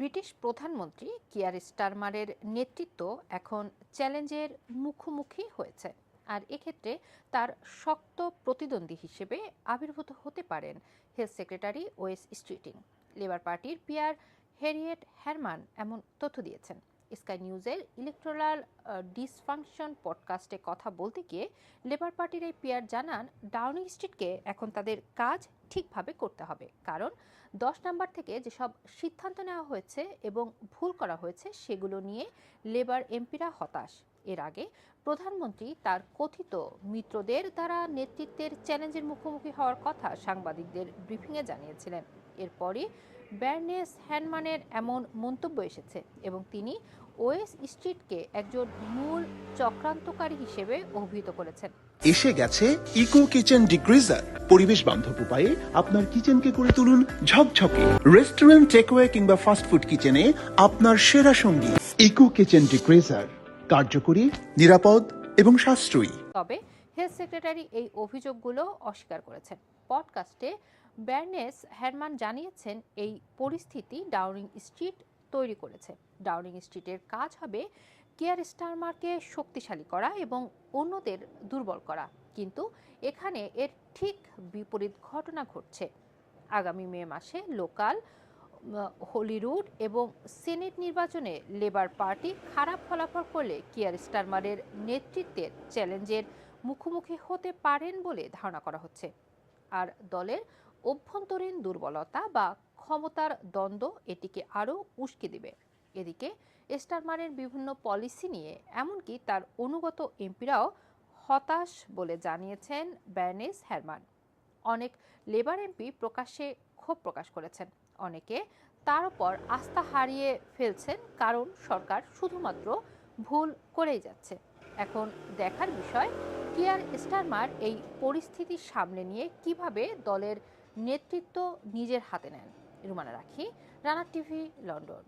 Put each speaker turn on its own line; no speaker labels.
British প্রধানমন্ত্রী কিয়ার স্টারমারের নেতৃত্ব এখন চ্যালেঞ্জের মুখোমুখি হয়েছে। আর এক্ষেত্রে তার শক্ত প্রতিদ্বন্দ্বী হিসেবে আবির্ভূত হতে পারেন health secretary Wes Streeting. Labour পার্টির পিয়ার হেরিয়েট হ্যারমান এমন তথ্য দিয়েছেন। স্কাই নিউজের ইলেকট্রাল ডিসফাংশন পডকাস্টে কথা বলতে গিয়ে লেবার পার্টির এই পিয়ার জানান, ডাউনিং স্ট্রিটকে এখন তাদের কাজ ঠিকভাবে করতে হবে। কারণ দশ নাম্বার থেকে যেসব সিদ্ধান্ত নেওয়া হয়েছে এবং ভুল করা হয়েছে সেগুলো নিয়ে লেবার এমপিরা হতাশ। এর আগে প্রধানমন্ত্রী তার কথিত মিত্রদের দ্বারা নেতৃত্বের চ্যালেঞ্জের মুখোমুখি হওয়ার কথা সাংবাদিকদের ব্রিফিংয়ে জানিয়েছিলেন। এরপরই ব্যারনেস হ্যানমানের এমন মন্তব্য এসেছে এবং তিনি ওয়েস স্ট্রিটকে একজন মূল চক্রান্তকারী হিসেবে অভিহিত করেছেন।
এসে গেছে ইকো কিচেন ডিগ্রিজার। পরিবেশ বান্ধব উপায়ে আপনার কিচেনকে করে তুলুন ঝকঝকে। রেস্টুরেন্ট টেকওয়ে কিংবা ফাস্টফুড কিচেনে আপনার সেরা সঙ্গী ইকো কিচেন ডিগ্রিজার। কার্যকরী নিরাপদ এবং সাশ্রয়ী।
তবে হেলথ সেক্রেটারি এই অভিযোগগুলো অস্বীকার করেছেন। পডকাস্টে ব্যারনেস হ্যারমান জানিয়েছেন, এই পরিস্থিতি ডাউনিং স্ট্রিট তৈরি করেছে। ডাউনিং স্ট্রিটের কাজ হবে কেয়ার স্টারমারকে শক্তিশালী করা এবং অন্যদের দুর্বল করা। কিন্তু এখানে এর ঠিক বিপরীত ঘটনা ঘটছে। আগামী মে মাসে লোকাল হলিরুড এবং সিনেট নির্বাচনে লেবার পার্টি খারাপ ফলাফল করলে কিয়ার স্টারমারের নেতৃত্বের চ্যালেঞ্জের মুখোমুখি হতে পারেন বলে ধারণা করা হচ্ছে। আর দলের অভ্যন্তরীণ দুর্বলতা বা ক্ষমতার দ্বন্দ্ব এটিকে আরও উস্কে দিবে। এদিকে স্টারমারের বিভিন্ন পলিসি নিয়ে এমনকি তার অনুগত এমপিরাও হতাশ বলে জানিয়েছেন ব্যানেস হ্যারমান অনেক লেবার এমপি প্রকাশ্যে ক্ষোভ প্রকাশ করেছেন। অনেকে তার উপর আস্থা হারিয়ে ফেলছেন কারণ সরকার শুধুমাত্র ভুল করেই যাচ্ছে। এখন দেখার বিষয় কিয়ার স্টারমার এই পরিস্থিতি সামনে নিয়ে কীভাবে দলের নেতৃত্ব নিজের হাতে নেন? রুমানা রাখি, রানা টিভি, লন্ডন।